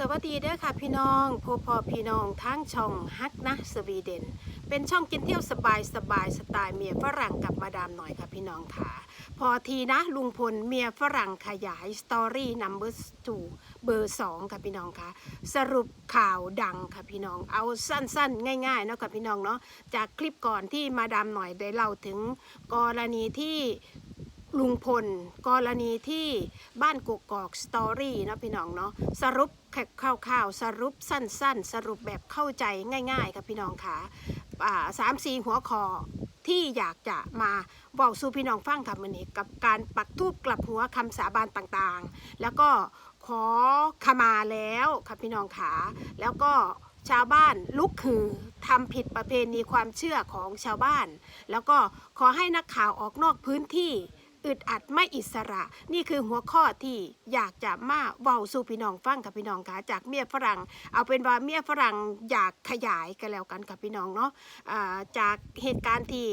สวัสดีเด้อค่ะพี่น้องพบพอพี่น้องทั้งช่องฮักนะสวีเดน เป็นช่องกินเที่ยวสบายสบายสไตล์เมียฝรั่งกับมาดามหน่อยค่ะพี่น้องค่ะ พอทีนะลุงพลเมียฝรั่งขยายสตอรี่นัมเบอร์ทูเบอร์สองค่ะพี่น้องค่ะ สรุปข่าวดังค่ะพี่น้องเอาสั้นๆ ง่ายๆเนาะค่ะพี่น้องเนาะจากคลิปก่อนที่มาดามหน่อยได้เล่าถึงกรณีที่ ลุงพล กรณีที่บ้านกกอกสตอรี่นะพี่น้องเนาะสรุปแค่คร่าวๆสรุปสั้น ๆ สรุปแบบเข้าใจง่ายๆค่ะพี่น้องค่ะอ่าสามสี่หัวข้อที่อยากจะมาบอกสู่พี่น้องฟังค่ะมันนี้กับการปักทูบกลับหัวคำสาบานต่างๆ แล้วก็ขอขมาแล้วค่ะพี่น้องขาแล้วก็ชาวบ้านลุกคือทำผิดประเพณีความเชื่อของชาวบ้าน แล้วก็ขอให้นักข่าวออกนอกพื้นที่ อึดอัดไม่อิสระ นี่คือหัวข้อที่อยากจะมาเว้าสู่พี่น้องฟังกับพี่น้องค่ะจากเมียฝรั่ง เอาเป็นว่าเมียฝรั่งอยากขยายกันแล้วกันกับพี่น้องเนาะอ่าจากเหตุการณ์ที่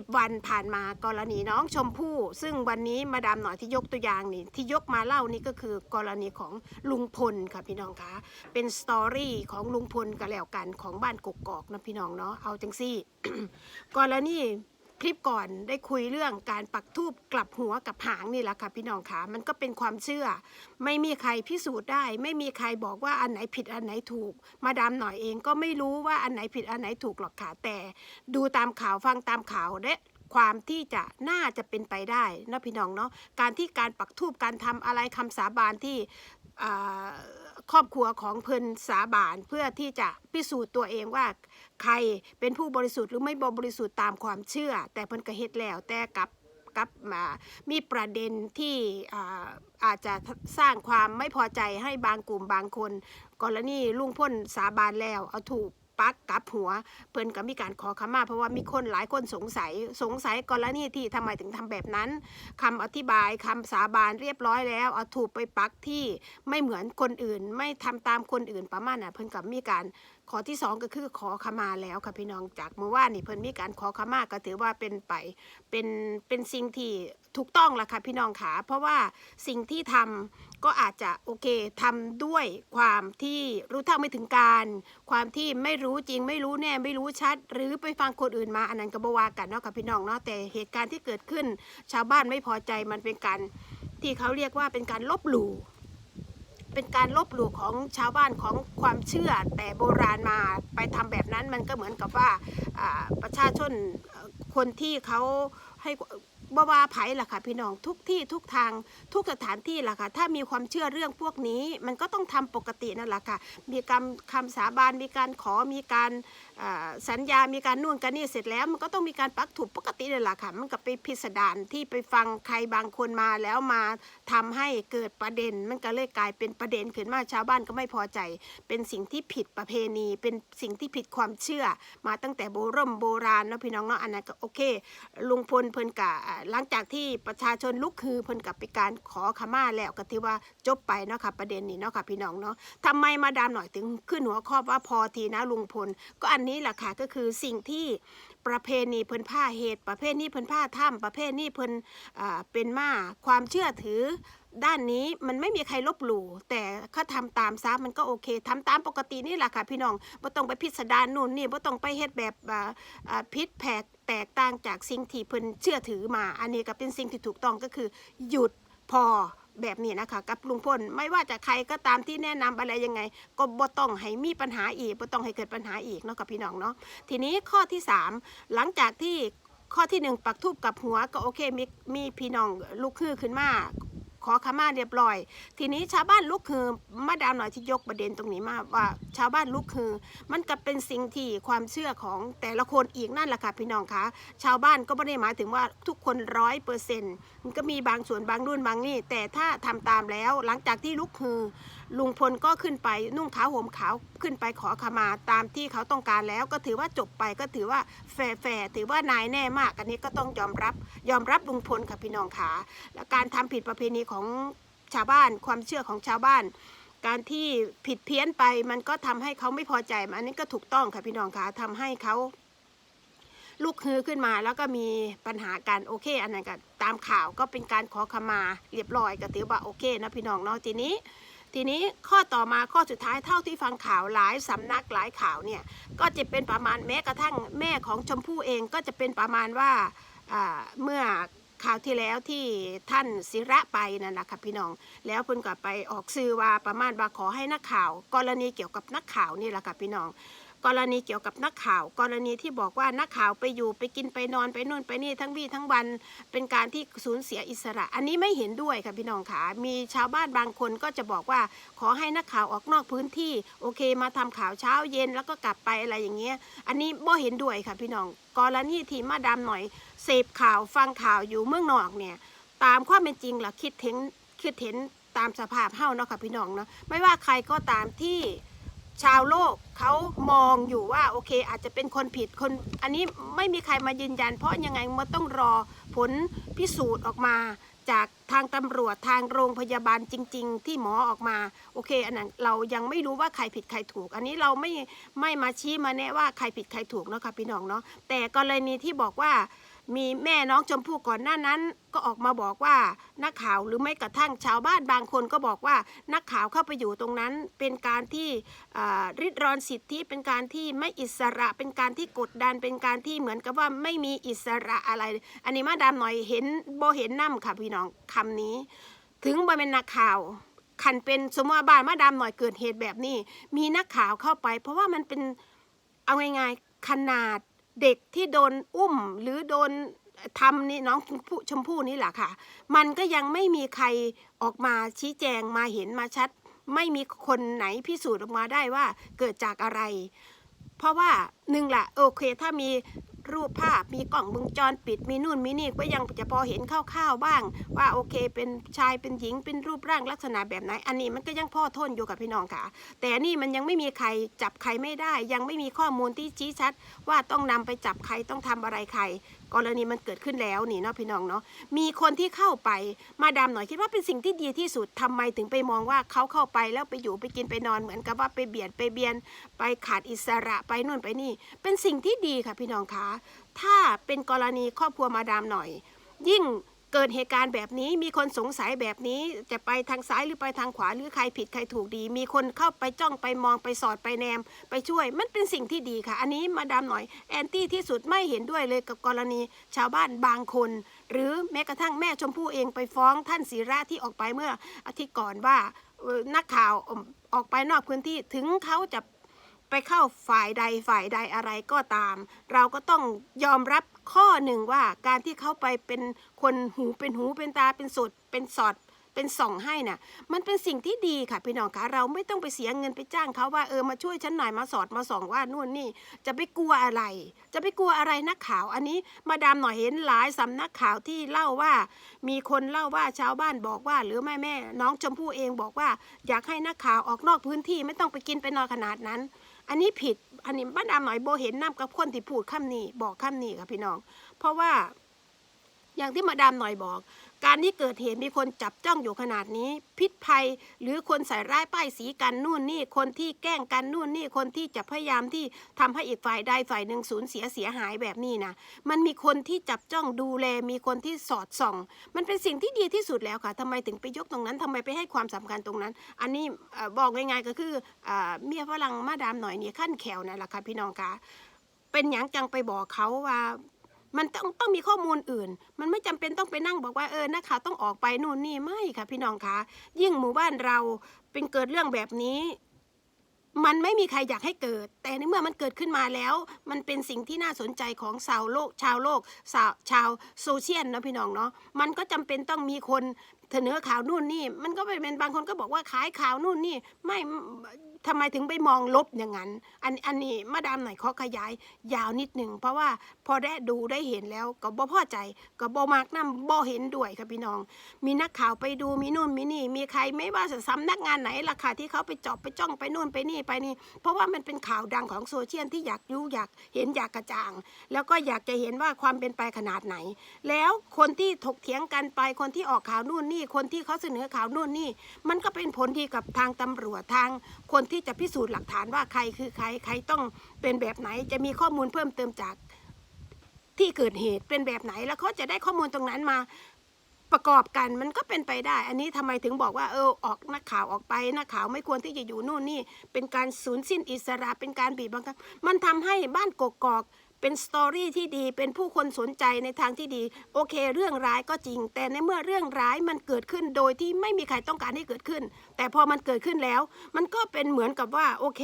80 วันผ่านมากรณีน้องชมพู่ ซึ่งวันนี้มาดามหน่อยที่ยกตัวอย่างนี่ที่ยกมาเล่านี่ก็คือกรณีของลุงพลค่ะพี่น้องคะเป็นสตอรี่ของลุงพลกันแล้วกันของบ้านกกอกนะพี่น้องเนาะเอาจังซี่ กรณี คลิปก่อนได้คุยเรื่องการปักทูบกลับหัวกับหางนี่แหละค่ะพี่น้องคะมันก็เป็นความเชื่อ ไม่มีใครพิสูจน์ได้ ไม่มีใครบอกว่าอันไหนผิดอันไหนถูก มาดามหน่อยเองก็ไม่รู้ว่าอันไหนผิดอันไหนถูกหรอกค่ะแต่ ดูตามข่าวฟังตามข่าวและความที่จะน่าจะเป็นไปได้นะพี่น้องเนาะการที่การปักทูบการทำอะไรคำสาบานที่ ครอบครัวของเพิ่นสาบานเพื่อที่จะพิสูจน์ตัวเองว่าใครเป็นผู้บริสุทธิ์หรือไม่บริสุทธิ์ตามความเชื่อ แต่เพิ่นก็เฮ็ดแล้วแต่กับกับมามีประเด็นที่อาอาจจะสร้างความไม่พอใจให้บางกลุ่มบางคน กรณีลุงพ่นสาบานแล้วเอาถูก ปักกับหัว เพิ่นก็มีการขอขมาเพราะว่ามีคนหลายคนสงสัยสงสัยกรณีที่ทำไมถึงทำแบบนั้นคำอธิบายคำสาบานเรียบร้อยแล้วเอาถูกไปปักที่ไม่เหมือนคนอื่น ไม่ทำตามคนอื่นประมาณน่ะเพิ่นก็มีการ ขอที่สองก็คือขอขมาแล้วค่ะพี่น้องจากเมื่อวานนี่เพิ่นมีการขอขมาก็ถือว่าเป็นไปเป็นเป็นสิ่งที่ถูกต้องละค่ะพี่น้องขาเพราะว่าสิ่งที่ทำก็อาจจะโอเคทำด้วยความที่รู้เท่าไม่ถึงการ ความที่ไม่รู้จริงไม่รู้แน่ไม่รู้ชัด หรือไปฟังคนอื่นมาอันนั้นก็บว่ากันเนาะค่ะพี่น้องเนาะแต่เหตุการณ์ที่เกิดขึ้น ชาวบ้านไม่พอใจมันเป็นการที่เขาเรียกว่าเป็นการลบหลู่ เป็นการลบหลู่ของชาวบ้านของความเชื่อแต่โบราณมาไปทำแบบนั้นมันก็เหมือนกับว่าประชาชนคนที่เขาให้บวาไผ่ล่ะค่ะพี่น้องทุกที่ทุกทางทุกสถานที่ล่ะค่ะถ้ามีความเชื่อเรื่องพวกนี้ มันก็ต้องทำปกตินั่นแหละค่ะมีการคำสาบานมีการขอมีการ สัญญามีการนู่นกันนี่เสร็จแล้ว มันก็ต้องมีการปักถูกปกตินั่นแหละค่ะ มันก็ไปพิสดารที่ไปฟังใครบางคนมาแล้วมาทำให้เกิดประเด็น มันก็เลยกลายเป็นประเด็นขึ้นมาชาวบ้านก็ไม่พอใจ เป็นสิ่งที่ผิดประเพณี เป็นสิ่งที่ผิดความเชื่อ มาตั้งแต่โบรมโบราณเนาะพี่น้องเนาะอันนั้นก็โอเคลุงพลเพิ่นกะหลังจากที่ประชาชนลุกคือเพิ่นกับไปการขอขมาแล้วก็ถือว่าจบไปเนาะค่ะประเด็นนี้เนาะค่ะพี่น้องเนาะทำไมมาดามหน่อยถึงขึ้นหัวข้อว่าพอทีนะลุงพลก็อันนี้แหละค่ะก็คือสิ่งที่ประเพณีเพิ่นผ้าเหตุ ประเภทนี้เพิ่นผ้าถ้ำประเภทนี้เพิ่นเป็นมาความเชื่อถือด้านนี้มันไม่มีใครลบหลู่แต่เขาทำตามซะมันก็โอเคทำตามปกตินี่แหละค่ะพี่น้องบ่ต้องไปพิสดารนู่นนี่บ่ต้องไปเฮ็ดแบบพิษแผกแตกต่างจากสิ่งที่เพิ่นเชื่อถือมา อันนี้ก็เป็นสิ่งที่ถูกต้องก็คือ หยุดพอ แบบนี้นะคะ กับลุงพลไม่ว่าจะใครก็ตามที่แนะนำอะไรยังไง ก็บ่ต้องให้มีปัญหาอีกบ่ต้องให้เกิดปัญหาอีกเนาะกับพี่น้องเนาะทีนี้ข้อที่สามหลังจากที่ข้อที่หนึ่งปักทูบกับหัวก็โอเคมีมีพี่น้องลุกขึ้นขึ้นมา ขอขมาเรียบร้อย ทีนี้ชาวบ้านลุกคือมาดามหน่อยที่ยกประเด็นตรงนี้มาว่า ชาวบ้านลุกคือ มันก็เป็นสิ่งที่ความเชื่อของแต่ละคนอีกนั่นแหละค่ะพี่น้องคะชาวบ้านก็ไม่ได้หมายถึงว่าทุกคนร้อยเปอร์เซ็นต์มันก็มีบางส่วนบางรุ่นบางนี่แต่ถ้าทำตามแล้วหลังจากที่ลุกคือ ลุงพลก็ขึ้นไปนุ่งขาวห่มขาวขึ้นไปขอขมาตามที่เขาต้องการแล้ว ก็ถือว่าจบไปก็ถือว่าแฟร์แฟร์ถือว่านายแน่มากอันนี้ก็ต้องยอมรับยอมรับลุงพลค่ะพี่น้องขาและการทำผิดประเพณีของชาวบ้าน ความเชื่อของชาวบ้าน การที่ผิดเพี้ยนไปมันก็ทำให้เขาไม่พอใจอันนี้ก็ถูกต้องค่ะพี่น้องคะทำให้เขาลุกฮือขึ้นมาแล้วก็มีปัญหาการโอเค อันนั้นก็ตามข่าวก็เป็นการขอขมาเรียบร้อยก็ถือว่าโอเคนะพี่น้องเนาะทีนี้ ทีนี้ข้อต่อมาข้อสุดท้ายเท่าที่ฟังข่าวหลายสำนักหลายข่าวเนี่ยก็จะเป็นประมาณแม้กระทั่งแม่ของชมพู่เองก็จะเป็นประมาณว่าเมื่อข่าวที่แล้วที่ท่านศิระไปนั่นนะค่ะพี่น้อง แล้วเพิ่นก็ไปออกสื่อว่าประมาณว่าขอให้นักข่าว กรณีเกี่ยวกับนักข่าวนี่แหละค่ะพี่น้อง กรณีเกี่ยวกับนักข่าว กรณีที่บอกว่านักข่าวไปอยู่ไปกินไปนอนไปนู่นไปนี่ทั้งวี่ทั้งวัน เป็นการที่สูญเสียอิสระ อันนี้ไม่เห็นด้วยค่ะพี่น้องค่ะมีชาวบ้านบางคนก็จะบอกว่า ขอให้นักข่าวออกนอกพื้นที่โอเค มาทำข่าวเช้าเย็นแล้วก็กลับไปอะไรอย่างเงี้ย อันนี้บ่เห็นด้วยค่ะพี่น้องกรณีที่มาดามหน่อยเสพข่าวฟังข่าวอยู่เมืองนอกเนี่ยตามความเป็นจริงล่ะคิดเห็นคิดเห็นตามสภาพเฮาเนาะค่ะพี่น้องเนาะไม่ว่าใครก็ตามที่ ชาวโลกเขามองอยู่ว่าโอเคอาจจะเป็นคนผิดคนอันนี้ไม่มีใครมายืนยัน เพราะยังไงมันต้องรอผลพิสูจน์ออกมาจากทางตำรวจทางโรงพยาบาลจริง ๆ ที่หมอออกมาโอเคอันนั้นเรายังไม่รู้ว่าใครผิดใครถูก อันนี้เราไม่ไม่มาชี้มาแนะว่าใครผิดใครถูกเนาะค่ะพี่น้องเนาะแต่กรณีที่บอกว่า มีแม่น้องชมพู่ก่อนหน้านั้น ก็ออกมาบอกว่านักข่าวหรือไม่กระทั่งชาวบ้านบางคนก็บอกว่านักข่าวเข้าไปอยู่ตรงนั้น เป็นการที่ริดรอนสิทธิเป็นการที่ไม่อิสระเป็นการที่กดดันเป็นการที่เหมือนกับว่าไม่มีอิสระอะไร อันนี้มาดามหน่อยเห็นโบเห็นน้ำค่ะพี่น้องคำนี้ ถึงบ่เป็นนักข่าวคันเป็นสมมติว่าบ้านมาดามหน่อยเกิดเหตุแบบนี้ มีนักข่าวเข้าไป เพราะว่ามันเป็นเอาง่ายๆขนาด เด็กที่โดนอุ้มหรือโดนทำนี่น้องชมพู่ชมพู่นี่แหละค่ะ มันก็ยังไม่มีใครออกมาชี้แจงมาเห็นมาชัด ไม่มีคนไหนพิสูจน์ออกมาได้ว่าเกิดจากอะไร เพราะว่าหนึ่งละโอเค ถ้ามี รูปภาพ มีกล่องวงจรปิด มีนู่นมีนี่ก็ยังจะพอเห็นคร่าวๆบ้าง ว่าโอเค เป็นชายเป็นหญิงเป็นรูปร่างลักษณะแบบไหน อันนี้มันก็ยังพ่อทนอยู่กับพี่น้องค่ะ แต่นี่มันยังไม่มีใครจับใครไม่ได้ ยังไม่มีข้อมูลที่ชี้ชัด ว่าต้องนำไปจับใครต้องทำอะไรใคร กรณีมันเกิดขึ้นแล้วนี่เนาะพี่น้องเนาะมีคนที่เข้าไปมาดามหน่อยคิดว่าเป็นสิ่งที่ดีที่สุดทำไมถึงไปมองว่าเขาเข้าไปแล้วไปอยู่ไปกินไปนอนเหมือนกับว่าไปเบียดไปเบียน ไปขาดอิสระไปนู่นไปนี่ เป็นสิ่งที่ดีค่ะพี่น้องคะถ้าเป็นกรณีครอบครัวมาดามหน่อย ยิ่ง เกิดเหตุการณ์แบบนี้มีคนสงสัยแบบนี้จะไปทางซ้ายหรือไปทางขวาหรือใครผิดใครถูกดี มีคนเข้าไปจ้องไปมองไปสอดไปแนม ไปช่วยมันเป็นสิ่งที่ดีค่ะ อันนี้มาดามหน่อยแอนตี้ที่สุดไม่เห็นด้วยเลยกับกรณีชาวบ้านบางคน หรือแม้กระทั่งแม่ชมพู่เองไปฟ้องท่านศิระที่ออกไปเมื่ออาทิตย์ก่อนว่านักข่าวออกไปนอกพื้นที่ถึงเขาจะ ไปเข้าฝ่ายใดฝ่ายใดอะไรก็ตาม เราก็ต้องยอมรับข้อหนึ่งว่าการที่เขาไปเป็นคนหูเป็นหูเป็นตาเป็นสดเป็นสอดเป็นส่องให้น่ะ มันเป็นสิ่งที่ดีค่ะพี่น้องคะเราไม่ต้องไปเสียเงินไปจ้างเขาว่าเออมาช่วยฉันหน่อยมาสอดมาส่องว่านู่นนี่จะไปกลัวอะไร จะไปกลัวอะไรนักข่าว อันนี้มาดามหน่อยเห็นหลายสำนักข่าวที่เล่าว่า มีคนเล่าว่าชาวบ้านบอกว่า หรือแม่แม่น้องชมพู่เองบอกว่า อยากให้นักข่าวออกนอกพื้นที่ไม่ต้องไปกินไปนอนขนาดนั้น อันนี้ผิด อันนี้บ้านดามหน่อยโบเห็นน้ำกับคนที่พูดคำนี้บอกคำนี้ค่ะพี่น้อง เพราะว่า อย่างที่มาดามหน่อยบอก การที่เกิดเหตุมีคนจับจ้องอยู่ขนาดนี้ พิษภัยหรือคนใส่ร้ายป้ายสีกันนู่นนี่คนที่แกล้งกันนู่นนี่คนที่จะพยายามที่ทำให้อีกฝ่ายใดฝ่ายหนึ่งสูญเสียเสียหายแบบนี้นะมันมีคนที่จับจ้องดูแล มีคนที่สอดส่อง มันเป็นสิ่งที่ดีที่สุดแล้วค่ะทำไมถึงไปยกตรงนั้นทำไมไปให้ความสำคัญตรงนั้น อันนี้บอกง่ายๆก็คืออเมียฝรั่งมาดามหน่อยเนี่ยขั้นแขวนั่นแหละค่ะพี่น้องคะเป็นอย่างจังไปบอกเขาว่า มันต้องต้องมีข้อมูลอื่น มันไม่จำเป็นต้องไปนั่งบอกว่าเออนักข่าวต้องออกไปนู่นนี่ไม่ค่ะ พี่น้องคะยิ่งหมู่บ้านเราเป็นเกิดเรื่องแบบนี้ มันไม่มีใครอยากให้เกิด แต่ในเมื่อมันเกิดขึ้นมาแล้ว มันเป็นสิ่งที่น่าสนใจของชาวโลก ชาวโลกชาวชาวโซเชียลเนาะพี่น้องเนาะมันก็จำเป็นต้องมีคน เสนอข่าวนู่นนี่ มันก็เป็นบางคนก็บอกว่าขายข่าวนู่นนี่ ไม่ทำไมถึงไปมองลบอย่างนั้น อันอันนี้มาดามหน่อยขอขยายยาวนิดหนึ่งเพราะว่าพอได้ดูได้เห็นแล้วก็บ่พอใจก็บ่มากน้ำบ่เห็นด้วยค่ะพี่น้อง มีนักข่าวไปดูมีนู่นมีนี่ มีใครไม่ว่าจะสำนักงานไหนล่ะค่ะที่เขาไปจอบไปจ้องไปนู่นไปนี่ไปนี่ เพราะว่ามันเป็นข่าวดังของโซเชียลที่อยากรู้อยากเห็นอยากกระจ่าง แล้วก็อยากจะเห็นว่าความเป็นไปขนาดไหน แล้วคนที่ถกเถียงกันไปคนที่ออกข่าวนู่นนี่คนที่เขาเสนอข่าวนู่นนี่ มันก็เป็นผลดีกับทางตำรวจทาง คนที่จะพิสูจน์หลักฐานว่าใครคือใครใครต้องเป็นแบบไหน จะมีข้อมูลเพิ่มเติมจากที่เกิดเหตุเป็นแบบไหนแล้วเขาจะได้ข้อมูลตรงนั้นมาประกอบกันมันก็เป็นไปได้ อันนี้ทำไมถึงบอกว่าเออออกนักข่าวออกไปนักข่าวไม่ควรที่จะอยู่นู่นนี่ เป็นการสูญสิ้นอิสระเป็นการบีบบังคับ มันทำให้บ้านกกอก เป็นสตอรี่ที่ดีเป็นผู้คนสนใจในทางที่ดี โอเค เรื่องร้ายก็จริง แต่ในเมื่อเรื่องร้ายมันเกิดขึ้นโดยที่ไม่มีใครต้องการให้เกิดขึ้น แต่พอมันเกิดขึ้นแล้ว มันก็เป็นเหมือนกับว่าโอเค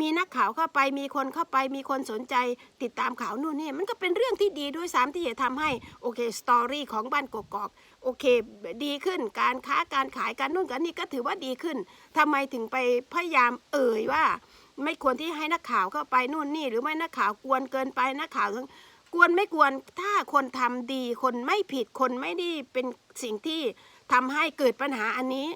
มีนักข่าวเข้าไปมีคนเข้าไปมีคนสนใจ ติดตามข่าวนู่นนี่มันก็เป็นเรื่องที่ดีด้วยซ้ำที่จะทำให้โอเคสตอรี่ของบ้านกกอกโอเค ดีขึ้นการค้าการขายการนู่นกันนี่ก็ถือว่าดีขึ้นทำไมถึงไปพยายามเอ่ยว่า ไม่ควรที่ให้นักข่าวเข้าไปนู่นนี่ หรือไม่นักข่าวกวนเกินไปนักข่าวทั้งกวนไม่กวนถ้าคนทำดี คนไม่ผิดคนไม่ได้เป็นสิ่งที่ทำให้เกิดปัญหาอันนี้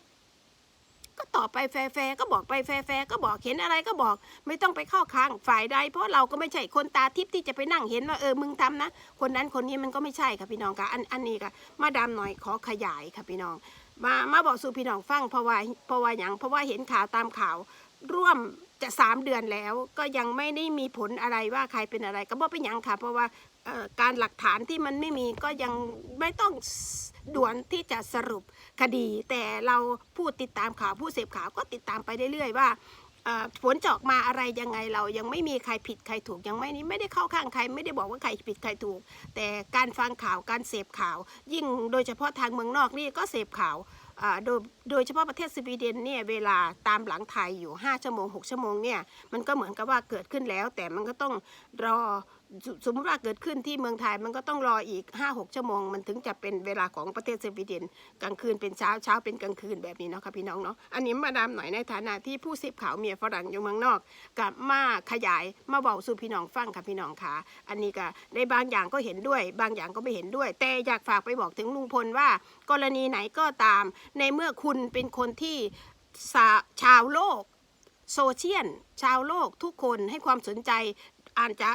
ก็ตอบไปแฟร์ก็บอกไปแฟร์ก็บอกเห็นอะไรก็บอก ไม่ต้องไปเข้าข้างฝ่ายใด เพราะเราก็ไม่ใช่คนตาทิพย์ที่จะไปนั่งเห็นว่าเออมึงทำนะคนนั้นคนนี้มันก็ไม่ใช่ค่ะพี่น้องค่ะอันอันนี้ค่ะมาดามหน่อยขอขยายค่ะพี่น้อง มามาบอกสู่พี่น้องฟังเพราะว่าเพราะว่าอย่างเพราะว่าเห็นข่าวตามข่าว ร่วมจะสามเดือนแล้วก็ยังไม่ได้มีผลอะไรว่าใครเป็นอะไร ก็บอกเป็นยังค่ะ เพราะว่าการหลักฐานที่มันไม่มีก็ยังไม่ต้องด่วนที่จะสรุปคดี แต่เราผู้ติดตามข่าวผู้เสพข่าวก็ติดตามไปเรื่อยๆว่าผลจะออกมาอะไรยังไงเรายังไม่มีใครผิดใครถูกยังไม่นี้ไม่ได้เข้าข้างใครไม่ได้บอกว่าใครผิดใครถูก แต่การฟังข่าวการเสพข่าว ยิ่งโดยเฉพาะทางเมืองนอกนี่ก็เสพข่าว โดยโดยเฉพาะประเทศสวีเดนเนี่ยเวลาตามหลังไทยอยู่ 5 ชั่วโมง 6 ชั่วโมงเนี่ยมันก็เหมือนกับว่าเกิดขึ้นแล้ว แต่มันก็ต้องรอ สสมมติว่าเกิดขึ้นที่เมืองไทยมันก็ต้องรออีก 5-6 ชั่วโมง มันถึงจะเป็นเวลาของประเทศสวีเดนกลางคืนเป็นเช้าเช้าเป็นกลางคืนแบบนี้เนาะค่ะพี่น้องเนาะอันนี้มาดามหน่อยในฐานะที่ผู้สิบข่าวเมียฝรั่งอยู่เมืองนอกกับมาขยายมาบอกสู่พี่น้องฟังค่ะพี่น้องค่ะ อันนี้ก็ในบางอย่างก็เห็นด้วย บางอย่างก็ไม่เห็นด้วย แต่อยากฝากไปบอกถึงลุงพลว่า กรณีไหนก็ตาม ในเมื่อคุณเป็นคนที่าชาวโลกโซเชียลชาวโลกทุกคนให้ความสนใจอาจจะ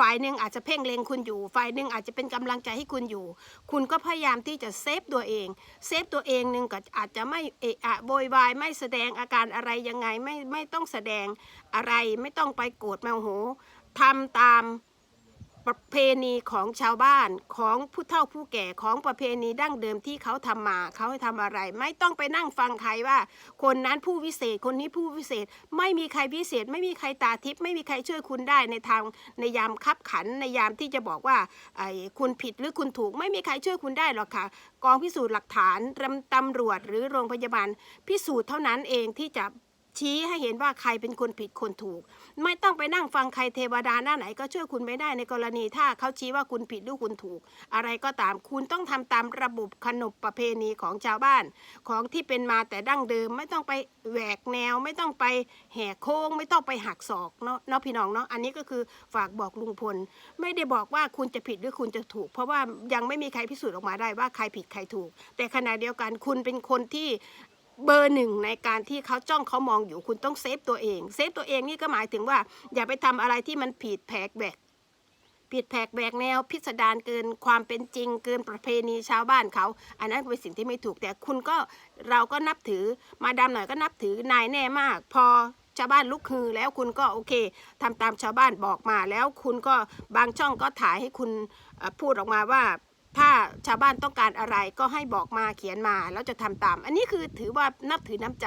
ฝ่ายหนึ่งอาจจะเพ่งเล็งคุณอยู่ ฝ่ายหนึ่งอาจจะเป็นกำลังใจให้คุณอยู่ คุณก็พยายามที่จะเซฟตัวเอง เซฟตัวเองหนึ่งก็อาจจะไม่เอะอะโวยวายไม่แสดงอาการอะไรยังไงไม่ไม่ต้องแสดงอะไรไม่ต้องไปโกรธแมวโหทำตาม ประเพณีของชาวบ้านของผู้เฒ่าผู้แก่ของประเพณีดั้งเดิมที่เขาทำมาเขาให้ทำอะไร ไม่ต้องไปนั่งฟังใครว่า คนนั้นผู้วิเศษคนนี้ผู้วิเศษ ไม่มีใครพิเศษ ไม่มีใครตาทิพย์ไม่มีใครช่วยคุณได้ในทางในยามคับขันในยามที่จะบอกว่าไอ้คุณผิดหรือคุณถูก ไม่มีใครช่วยคุณได้หรอกค่ะ กองพิสูจน์หลักฐานตำรวจหรือโรงพยาบาลพิสูจน์เท่านั้นเองที่จะ ชี้ให้เห็นว่าใครเป็นคนผิดคนถูก ไม่ต้องไปนั่งฟังใครเทวดาหน้าไหนก็ช่วยคุณไม่ได้ในกรณีถ้าเขาชี้ว่าคุณผิดหรือคุณถูก อะไรก็ตามคุณต้องทำตามระบบขนบประเพณีของชาวบ้าน ของที่เป็นมาแต่ดั้งเดิมไม่ต้องไปแหวกแนว ไม่ต้องไปแหกโค้ง ไม่ต้องไปหักศอกเนาะเนาะพี่น้องเนาะอันนี้ก็คือฝากบอกลุงพล ไม่ได้บอกว่าคุณจะผิดหรือคุณจะถูก เพราะว่ายังไม่มีใครพิสูจน์ออกมาได้ว่าใครผิดใครถูก แต่ขณะเดียวกันคุณเป็นคนที่ เบอร์หนึ่งในการที่เขาจ้องเขามองอยู่คุณต้องเซฟตัวเองเซฟตัวเองนี่ก็หมายถึงว่า อย่าไปทำอะไรที่มันผิดแผกแบกผิดแผกแบกแนว พิสดารเกินความเป็นจริง เกินประเพณีชาวบ้านเขา อันนั้นเป็นสิ่งที่ไม่ถูกแต่คุณก็เราก็นับถือมาดามหน่อยก็นับถือนายแน่มาก พอชาวบ้านลุกฮือแล้วคุณก็โอเคทำตามชาวบ้านบอกมาแล้วคุณก็บางช่องก็ถ่ายให้คุณพูดออกมาว่า ถ้าชาวบ้านต้องการอะไรก็ให้บอกมาเขียนมาแล้วจะทำตาม อันนี้คือถือว่านับถือน้ำใจ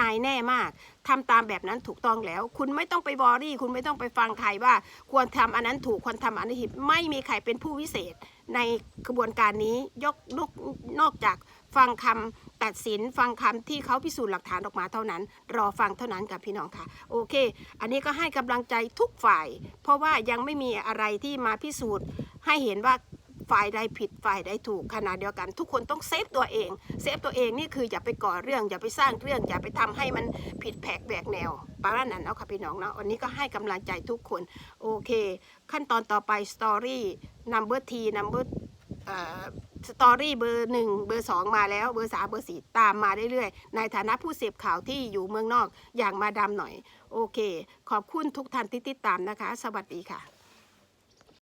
นายแน่มากทำตามแบบนั้นถูกต้องแล้ว คุณไม่ต้องไปวอรี่ คุณไม่ต้องไปฟังใครว่า ควรทำอันนั้นถูกควรทำอันนี้ผิดไม่มีใครเป็นผู้วิเศษ ในกระบวนการนี้ยกนอกนอกจากฟังคำตัดสินฟังคำที่เขาพิสูจน์หลักฐานออกมาเท่านั้น รอฟังเท่านั้นกับพี่น้องค่ะ โอเค อันนี้ก็ให้กำลังใจทุกฝ่าย เพราะว่ายังไม่มีอะไรที่มาพิสูจน์ให้เห็นว่า ฝ่ายใดผิดฝ่ายใดถูกขนาดเดียวกัน ทุกคนต้องเซฟตัวเองเซฟตัวเองนี่คืออย่าไปก่อเรื่อง อย่าไปสร้างเรื่อง อย่าไปทำให้มันผิดแผกแบกแนวปารานั้นเอาค่ะพี่น้องเนาะวันนี้ก็ให้กำลังใจทุกคนโอเค ขั้นตอนต่อไปสตอรี่นัมเบอร์ทีนัมเบอร์สตอรี่เบอร์หนึ่งเบอร์สองมาแล้วเบอร์สามเบอร์สี่ตามมาเรื่อยๆ ในฐานะผู้เสพข่าวที่อยู่เมืองนอกอย่างมาดามหน่อย โอเค ขอบคุณทุกท่านที่ติดตามนะคะ สวัสดีค่ะ